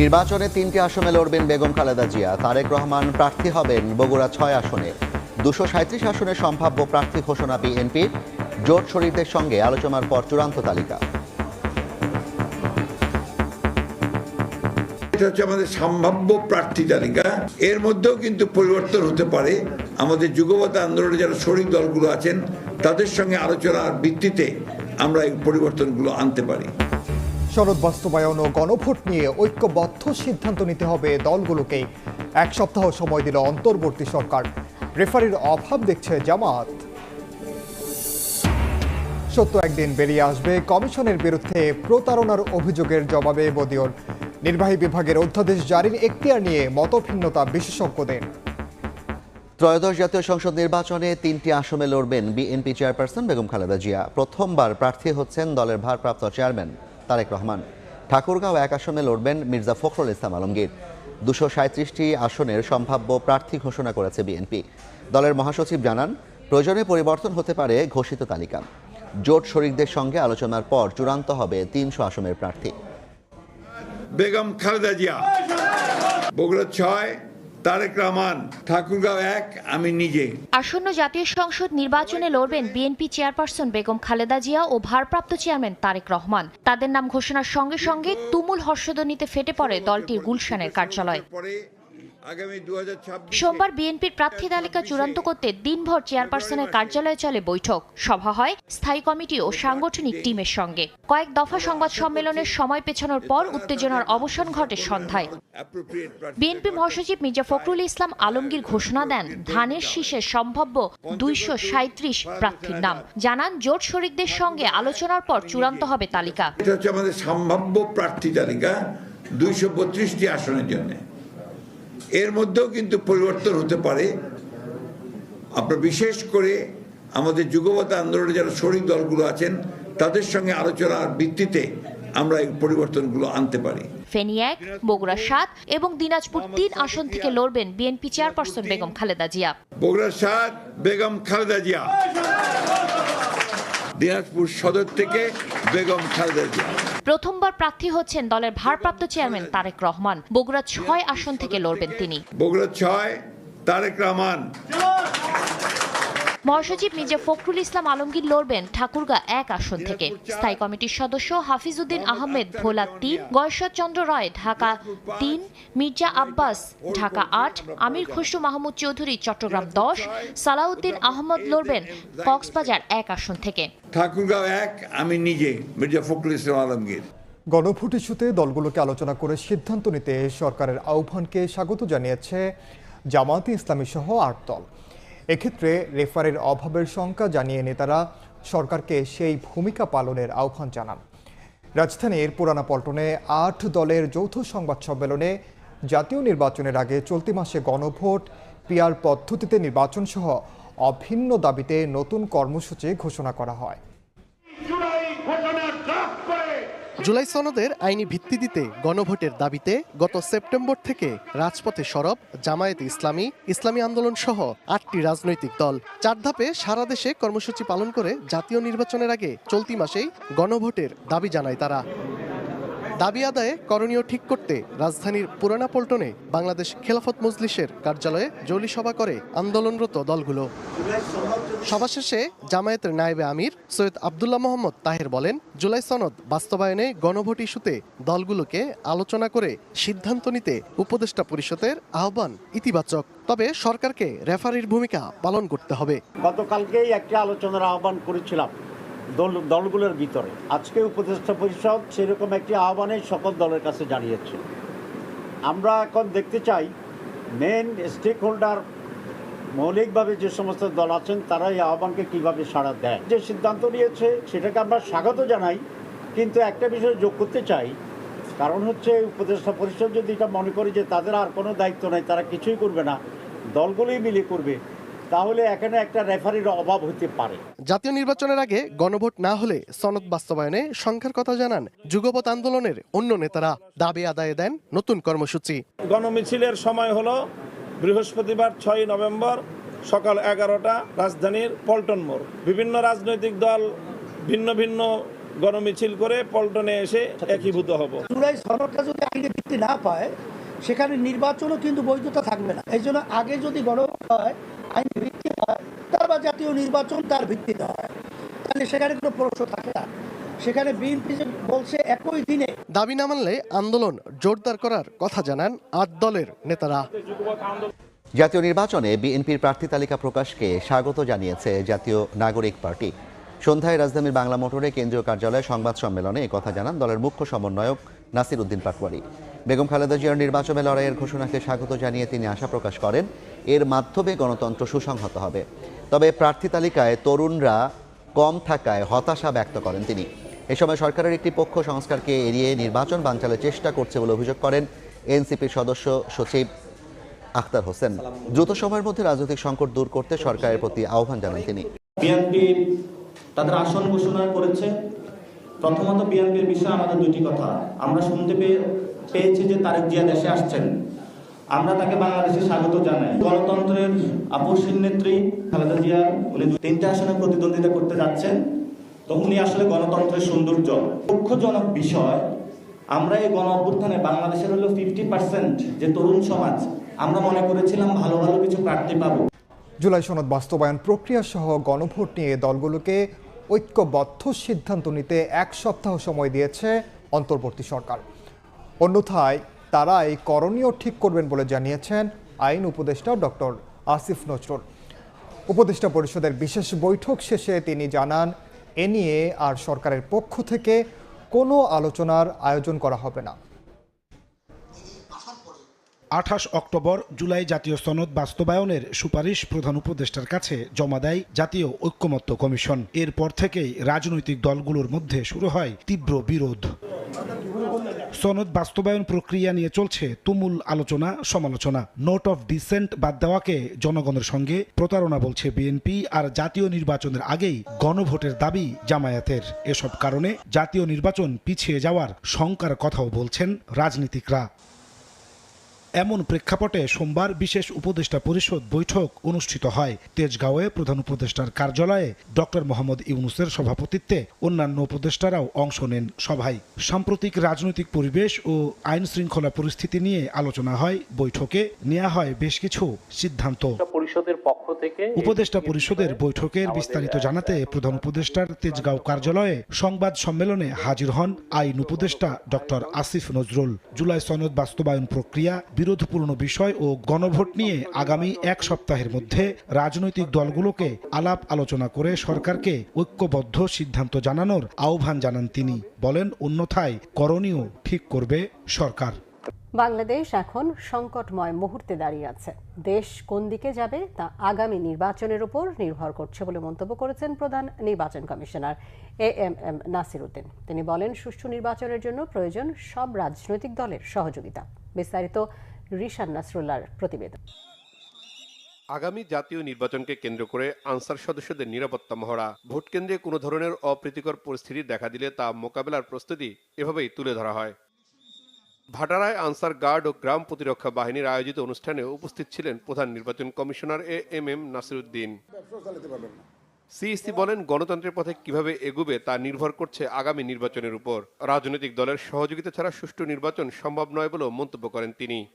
নির্বাচনে তিনটি আসনে লড়বেন বেগম খালেদা জিয়া। তারেক রহমান প্রার্থী হবেন বগুড়া ছয় আসনে। দুশো সাঁত্রিশ আসনের সম্ভাব্য প্রার্থী ঘোষণা বিএনপির জোট শরীরদের সঙ্গে আলোচনার পর চূড়ান্ত তালিকা। এটা হচ্ছে আমাদের সম্ভাব্য প্রার্থী তালিকা। এর মধ্যেও কিন্তু পরিবর্তন হতে পারে। আমাদের যুগপথ আন্দোলনে যারা শরিক দলগুলো আছেন, তাদের সঙ্গে আলোচনার ভিত্তিতে আমরা এই পরিবর্তনগুলো আনতে পারি। সনদ বাস্তবায়ন ও গণভোট নিয়ে ঐক্যবদ্ধ সিদ্ধান্ত নিতে হবে দলগুলোকে। এক সপ্তাহ সময় দিল অন্তর্বর্তী সরকার। রেফারির অভাব দেখছে জামাত। সত্য একদিন বেরিয়ে আসবে কমিশনের বিরুদ্ধে প্রতারণার অভিযোগের জবাবে বদিওর নির্বাহী বিভাগের অধ্যাদেশ জারির এখতিয়ার নিয়ে মতভিন্নতা বিশেষজ্ঞদের। ত্রয়োদশ জাতীয় সংসদ নির্বাচনে তিনটি আসনে লড়বেন বিএনপি চেয়ারপারসন বেগম খালেদা জিয়া। প্রথমবার প্রার্থী হচ্ছেন দলের ভারপ্রাপ্ত চেয়ারম্যান। তারেক রহমান। ঠাকুরগাঁও এক আসনে লড়বেন মির্জা ফখরুল ইসলাম আলমগীর। দুশো সাঁত্রিশটি আসনের সম্ভাব্য প্রার্থী ঘোষণা করেছে বিএনপি। দলের মহাসচিব জানান, প্রয়োজনে পরিবর্তন হতে পারে ঘোষিত তালিকা। জোট শরিকদের সঙ্গে আলোচনার পর চূড়ান্ত হবে তিনশো আসনের প্রার্থী। বেগম খালেদা জিয়া, বগুড়া ছয় তারেক রহমান ঠাকুরগাঁও এক, আমি নিজে। আসন্ন জাতীয় সংসদ নির্বাচনে লড়বেন বিএনপি চেয়ারপারসন বেগম খালেদা জিয়া ও ভারপ্রাপ্ত চেয়ারম্যান তারেক রহমান। তাদের নাম ঘোষণার সঙ্গে সঙ্গে তুমুল হর্ষধ্বনিতে ফেটে পড়ে দলটির গুলশানের কার্যালয়। সোমবার বিএনপির প্রার্থী তালিকা চূড়ান্ত করতে দিনভর চেয়ারপারসনের কার্যালয়ে চলে বৈঠক। সভা হয় স্থায়ী কমিটি ও সাংগঠনিক টিমের সঙ্গে। কয়েক দফা সংবাদ সম্মেলনের সময় পেছানোর পর উত্তেজনার অবসান ঘটে সন্ধ্যায়। বিএনপি মহাসচিব মির্জা ফখরুল ইসলাম আলমগীর ঘোষণা দেন ধানের শীষের সম্ভাব্য দুইশো সাঁত্রিশ প্রার্থীর নাম। জানান জোট শরিকদের সঙ্গে আলোচনার পর চূড়ান্ত হবে তালিকা। এটা হচ্ছে আমাদের সম্ভাব্য প্রার্থী তালিকা দুইশো বত্রিশটি আসনের জন্য। এর মধ্যেও কিন্তু পরিবর্তন হতে পারে। আপনার বিশেষ করে আমাদের যুগপথ আন্দোলনে যারা শরিক দলগুলো আছেন তাদের সঙ্গে আলোচনার ভিত্তিতে আমরা এই পরিবর্তনগুলো আনতে পারি। ফেনী এক বগুড়া সাত এবং দিনাজপুর তিন আসন থেকে লড়বেন বিএনপি চেয়ারপারসন বেগম খালেদা জিয়া। বগুড়া সাত বেগম খালেদা জিয়া। দিনাজপুর সদর থেকে বেগম খালেদা জিয়া। প্রথমবার প্রার্থী হচ্ছেন দলের ভারপ্রাপ্ত চেয়ারম্যান তারেক রহমান। বগুড়া ছয় আসন থেকে লড়বেন তিনি। বগুড়া ছয় তারেক রহমান। মহাসচিব মির্জা ফখরুল ইসলাম আলমগীর লড়বেন ঠাকুরগা এক আসন থেকে। স্থায়ী কমিটির সদস্য হাফিজউদ্দিন আহমেদ ভোলা তিন গয়েশ্বরচন্দ্র রায় ঢাকা তিন মির্জা আব্বাস ঢাকা আট আমির খসরু মাহমুদ চৌধুরী চট্টগ্রাম দশ সালাউদ্দিন আহমদ লড়বেন কক্সবাজার এক আসন থেকে। ঠাকুরগাঁও এক আমি নিজে মির্জা ফখরুল ইসলাম আলমগীর। গণভোট ইস্যুতে দলগুলোকে আলোচনা করে সিদ্ধান্ত নিতে সরকারের আহ্বানকে স্বাগত জানিয়েছে জামায়াতে ইসলামী সহ আট দল। এক্ষেত্রে রেফারের অভাবের শঙ্কা জানিয়ে নেতারা সরকারকে সেই ভূমিকা পালনের আহ্বান জানান। রাজধানীর পুরানা পল্টনে আট দলের যৌথ সংবাদ সম্মেলনে জাতীয় নির্বাচনের আগে চলতি মাসে গণভোট পিয়ার পদ্ধতিতে নির্বাচন সহ অভিন্ন দাবিতে নতুন কর্মসূচি ঘোষণা করা হয়। জুলাই সনদের আইনি ভিত্তি দিতে গণভোটের দাবিতে গত সেপ্টেম্বর থেকে রাজপথে সরব জামায়াতে ইসলামী ইসলামী আন্দোলন সহ আটটি রাজনৈতিক দল। চার ধাপে সারা দেশে কর্মসূচি পালন করে জাতীয় নির্বাচনের আগে চলতি মাসেই গণভোটের দাবি জানায় তারা। দাবি আদায়ে করণীয় ঠিক করতে রাজধানীর পুরানা পল্টনে বাংলাদেশ খেলাফত মজলিসের কার্যালয়ে জলি সভা করে আন্দোলনরত দলগুলো। সভা শেষে জামায়াতের নায়েবে আমির সৈয়দ আবদুল্লাহ মোহাম্মদ তাহের বলেন, জুলাই সনদ বাস্তবায়নে গণভোট ইস্যুতে দলগুলোকে আলোচনা করে সিদ্ধান্ত নিতে উপদেষ্টা পরিষদের আহ্বান ইতিবাচক। তবে সরকারকে রেফারির ভূমিকা পালন করতে হবে। গতকালকেই একটা আলোচনার আহ্বান করেছিলাম দল, দলগুলোর ভিতরে। আজকে উপদেষ্টা পরিষদ সেরকম একটি আহ্বানে সকল দলের কাছে জানিয়েছে। আমরা এখন দেখতে চাই মেন স্টেক হোল্ডার মৌলিকভাবে যে সমস্ত দল আছেন তারা এই আহ্বানকে কীভাবে সাড়া দেয় যে সিদ্ধান্ত নিয়েছে সেটাকে আমরা স্বাগত জানাই কিন্তু একটা বিষয় যোগ করতে চাই। কারণ হচ্ছে উপদেষ্টা পরিষদ যদি এটা মনে করে যে তাদের আর কোনো দায়িত্ব নাই তারা কিছুই করবে না দলগুলোই মিলে করবে তাহলে এখানে একটা রেফারির অভাব হতে পারে। জাতীয় নির্বাচনের আগে গণভোট না হলে সনদ বাস্তবায়নে সংখ্যার কথা জানান যুগপৎ আন্দোলনের অন্য নেতারা। দাবি আদায়ে দেন নতুন কর্মসূচি। গণমিছিলের সময় হলো বৃহস্পতিবার ছয় নভেম্বর সকাল এগারোটা রাজধানীর পল্টন মোড়। বিভিন্ন রাজনৈতিক দল ভিন্ন ভিন্ন গণমিছিল করে পল্টনে এসে একীভূত হব। জুলাই সনদটা যদি আইনে ভিত্তি না পায়, সেখানে নির্বাচনও কিন্তু বৈধতা থাকবে না। এই জন্য আগে যদি গণভোট হয়, আইনি ভিত্তি হয় তারপর জাতীয় নির্বাচন তার ভিত্তিতে হয়, তাহলে সেখানে কোনো প্রশ্ন থাকে না। সেখানে বিএনপি যে বলছে একই দিনে। দাবি না মানলে আন্দোলন জোরদার করার কথা জানান আট দলের নেতারা। জাতীয় নির্বাচনে বিএনপির প্রার্থী তালিকা প্রকাশকে স্বাগত জানিয়েছে জাতীয় নাগরিক পার্টি। সন্ধ্যায় রাজধানীর বাংলা মোটরে কেন্দ্রীয় কার্যালয়ে সংবাদ সম্মেলনে কথা জানান দলের মুখ্য সমন্বয়ক নাসির উদ্দিন পাটওয়ারি বেগম খালেদা জিয়ার নির্বাচনে লড়াইয়ের ঘোষণাকে স্বাগত জানিয়ে তিনি আশা প্রকাশ করেন এর মাধ্যমে গণতন্ত্র সুসংহত হবে। তবে প্রার্থী তালিকায় তরুণরা কম থাকায় হতাশা ব্যক্ত করেন তিনি। এ সময় সরকারের একটি পক্ষ সংস্কারকে এড়িয়ে নির্বাচন বানচালের চেষ্টা করছে বলে অভিযোগ করেন এনসিপির সদস্য সচিব আখতার হোসেন। দ্রুত সময়ের মধ্যে রাজনৈতিক সংকট দূর করতে সরকারের প্রতি আহ্বান জানান তিনি। বিএনপি তাদের আসন ঘোষণা করেছে। প্রথমত বিএনপির বিষয়ে আমাদের দুটি কথা। আমরা শুনতে পেয়ে, পেয়েছি যে তারেক জিয়া দেশে আসছেন। আমরা তাকে বাংলাদেশে স্বাগত জানাই। গণতন্ত্রের আপসীন নেত্রী খালেদা জিয়া, উনি তিনটা আসনে প্রতিদ্বন্দ্বিতা করতে যাচ্ছেন। তো উনি আসলে গণতন্ত্রের সৌন্দর্য। দুঃখজনক বিষয়, আমরা এই গণ অভ্যুত্থানে বাংলাদেশের হলো ফিফটি পার্সেন্ট যে তরুণ সমাজ, আমরা মনে করেছিলাম ভালো ভালো কিছু প্রার্থী পাবো। জুলাই সনদ বাস্তবায়ন প্রক্রিয়া সহ গণভোট নিয়ে দলগুলোকে ঐক্যবদ্ধ সিদ্ধান্ত নিতে এক সপ্তাহ সময় দিয়েছে অন্তর্বর্তী সরকার। অন্যথায় তারা এই করণীয় ঠিক করবেন বলে জানিয়েছেন আইন উপদেষ্টা ডক্টর আসিফ নজরুল। উপদেষ্টা পরিষদের বিশেষ বৈঠক শেষে তিনি জানান এ নিয়ে আর সরকারের পক্ষ থেকে কোনো আলোচনার আয়োজন করা হবে না। আঠাশ অক্টোবর জুলাই জাতীয় সনদ বাস্তবায়নের সুপারিশ প্রধান উপদেষ্টার কাছে জমা দেয় জাতীয় ঐক্যমত্য কমিশন। এরপর থেকেই রাজনৈতিক দলগুলোর মধ্যে শুরু হয় তীব্র বিরোধ। সনদ বাস্তবায়ন প্রক্রিয়া নিয়ে চলছে তুমুল আলোচনা, সমালোচনা। নোট অফ ডিসেন্ট বাদ দেওয়াকে জনগণের সঙ্গে প্রতারণা বলছে বিএনপি আর জাতীয় নির্বাচনের আগেই গণভোটের দাবি জামায়াতের। এসব কারণে জাতীয় নির্বাচন পিছিয়ে যাওয়ার শঙ্কার কথাও বলছেন রাজনীতিকরা। এমন প্রেক্ষাপটে সোমবার বিশেষ উপদেষ্টা পরিষদ বৈঠক অনুষ্ঠিত হয়। তেজগাঁওয়ে প্রধান উপদেষ্টার কার্যালয়ে ডক্টর মোহাম্মদ ইউনুসের সভাপতিত্বে অন্যান্য উপদেষ্টারাও অংশ নেন সভায়। সাম্প্রতিক রাজনৈতিক পরিবেশ ও আইন শৃঙ্খলা পরিস্থিতি নিয়ে আলোচনা হয়। বৈঠকে নেওয়া হয় বেশ কিছু সিদ্ধান্ত। পরিষদের পক্ষ থেকে উপদেষ্টা পরিষদের বৈঠকের বিস্তারিত জানাতে প্রধান উপদেষ্টার তেজগাঁও কার্যালয়ে সংবাদ সম্মেলনে হাজির হন আইন উপদেষ্টা ডক্টর আসিফ নজরুল। জুলাই সনদ বাস্তবায়ন প্রক্রিয়া বিরোধপূর্ণ বিষয় ও গণভোট নিয়ে আগামী এক সপ্তাহের মধ্যে রাজনৈতিক দলগুলোকে আলাপ আলোচনা করে সরকারকে ঐক্যবদ্ধ সিদ্ধান্ত জানানোর আহ্বান জানান তিনি। বলেন অন্যথায় করণীয় ঠিক করবে সরকার। বাংলাদেশ এখন সংকটময় মুহূর্তে দাঁড়িয়ে আছে। দেশ কোন দিকে যাবে তা আগামী নির্বাচনের উপর নির্ভর করছে বলে মন্তব্য করেছেন প্রধান নির্বাচন commissioner A M M Nasir Uddin তিনি বলেন, সুষ্ঠু নির্বাচনের জন্য প্রয়োজন সব রাজনৈতিক দলের সহযোগিতা। বিস্তারিত রিশান নাসরুল্লাহর প্রতিবেদন। আগামী জাতীয় নির্বাচনকে কেন্দ্র করে আনসার সদস্যদের নিরাপত্তা মহড়া। ভোট কেন্দ্রে কোনো ধরনের অপ্রীতিকর পরিস্থিতি দেখা দিলে তা মোকাবেলার প্রস্তুতি এভাবেই তুলে ধরা হয়। ভাটারায় আনসার গার্ড ও গ্রাম প্রতিরক্ষা বাহিনীর আয়োজিত অনুষ্ঠানে উপস্থিত ছিলেন প্রধান নির্বাচন commissioner A M M Nasiruddin. CEC বলেন, গণতন্ত্রের পথে কীভাবে এগুবে তা নির্ভর করছে আগামী নির্বাচনের উপর। রাজনৈতিক দলের সহযোগিতা ছাড়া সুষ্ঠু নির্বাচন সম্ভব নয় বলেও মন্তব্য করেন তিনি।